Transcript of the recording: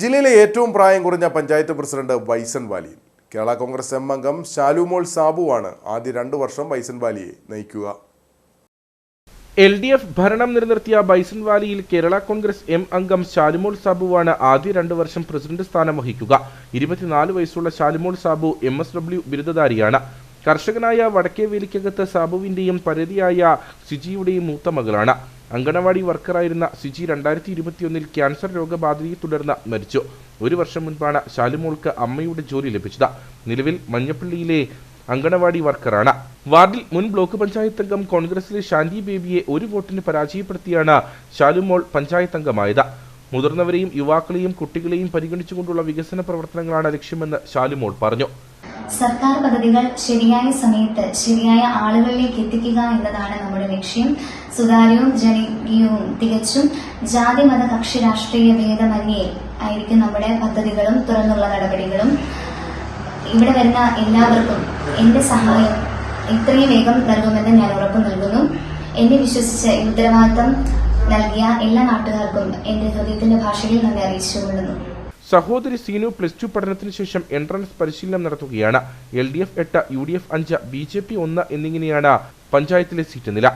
ജില്ലയിലെ ഏറ്റവും പ്രായം കുറഞ്ഞ പഞ്ചായത്ത് പ്രസിഡന്റ് വൈസൻ വാലിയിൽ കേരള കോൺഗ്രസ് എം അംഗം ശാലുമോൾ സാബുവാണ് ആദ്യ രണ്ടു വർഷം വൈസൻ വാലിയെ നയിക്കുക. എൽ ഡി എഫ് ഭരണം നിലനിർത്തിയ ബൈസൺ വാലിയിൽ കേരള കോൺഗ്രസ് എം അംഗം ശാലുമോൾ സാബുവാണ് ആദ്യ രണ്ടു വർഷം പ്രസിഡന്റ് സ്ഥാനം വഹിക്കുക. ഇരുപത്തിനാല് വയസ്സുള്ള Shalumol Sabu M S W ബിരുദധാരിയാണ്. കർഷകനായ വടക്കേവേലിക്കകത്ത് സാബുവിന്റെയും പരതിയായ സിജിയുടെയും മൂത്ത മകളാണ്. അങ്കണവാടി വർക്കറായിരുന്ന സിജി രണ്ടായിരത്തി ഇരുപത്തിയൊന്നിൽ ക്യാൻസർ രോഗബാധയെ തുടർന്ന് മരിച്ചു. ഒരു വർഷം മുൻപാണ് ശാലുമോൾക്ക് അമ്മയുടെ ജോലി ലഭിച്ചത്. നിലവിൽ മഞ്ഞപ്പള്ളിയിലെ അങ്കണവാടി വർക്കറാണ്. വാർഡിൽ മുൻ ബ്ലോക്ക് പഞ്ചായത്ത് അംഗം കോൺഗ്രസിലെ ശാന്തി ബേബിയെ ഒരു വോട്ടിന് പരാജയപ്പെടുത്തിയാണ് ശാലുമോൾ പഞ്ചായത്ത് അംഗമായത്. മുതിർന്നവരെയും യുവാക്കളെയും കുട്ടികളെയും പരിഗണിച്ചുകൊണ്ടുള്ള വികസന പ്രവർത്തനങ്ങളാണ് ലക്ഷ്യമെന്ന് ശാലുമോൾ പറഞ്ഞു. സർക്കാർ പദ്ധതികൾ ശരിയായ സമയത്ത് ശരിയായ ആളുകളിലേക്ക് എത്തിക്കുക എന്നതാണ് നമ്മുടെ ലക്ഷ്യം. സുതാര്യവും ജനകീയവും തികച്ചും ജാതി മത കക്ഷി രാഷ്ട്രീയ ഭേദമന്യേ ആയിരിക്കും നമ്മുടെ പദ്ധതികളും തുറന്നുള്ള നടപടികളും. ഇവിടെ വരുന്ന എല്ലാവർക്കും എന്റെ സഹായം ഇത്രയും വേഗം നൽകുമെന്ന് ഞാൻ ഉറപ്പു നൽകുന്നു. എന്നെ വിശ്വസിച്ച് ഉത്തരവാദിത്തം നൽകിയ എല്ലാ നാട്ടുകാർക്കും എന്റെ ഹൃദയത്തിന്റെ ഭാഷയിൽ നന്ദി അറിയിച്ചുകൊള്ളുന്നു. സഹോദരി സീനു പ്ലസ് ടു പഠനത്തിന് ശേഷം എൻട്രൻസ് പരിശീലനം നടത്തുകയാണ്. എൽ ഡി എഫ് എട്ട് യു ഡി എഫ് അഞ്ച് ബി ജെ പി ഒന്ന് എന്നിങ്ങനെയാണ് പഞ്ചായത്തിലെ സീറ്റ് നില.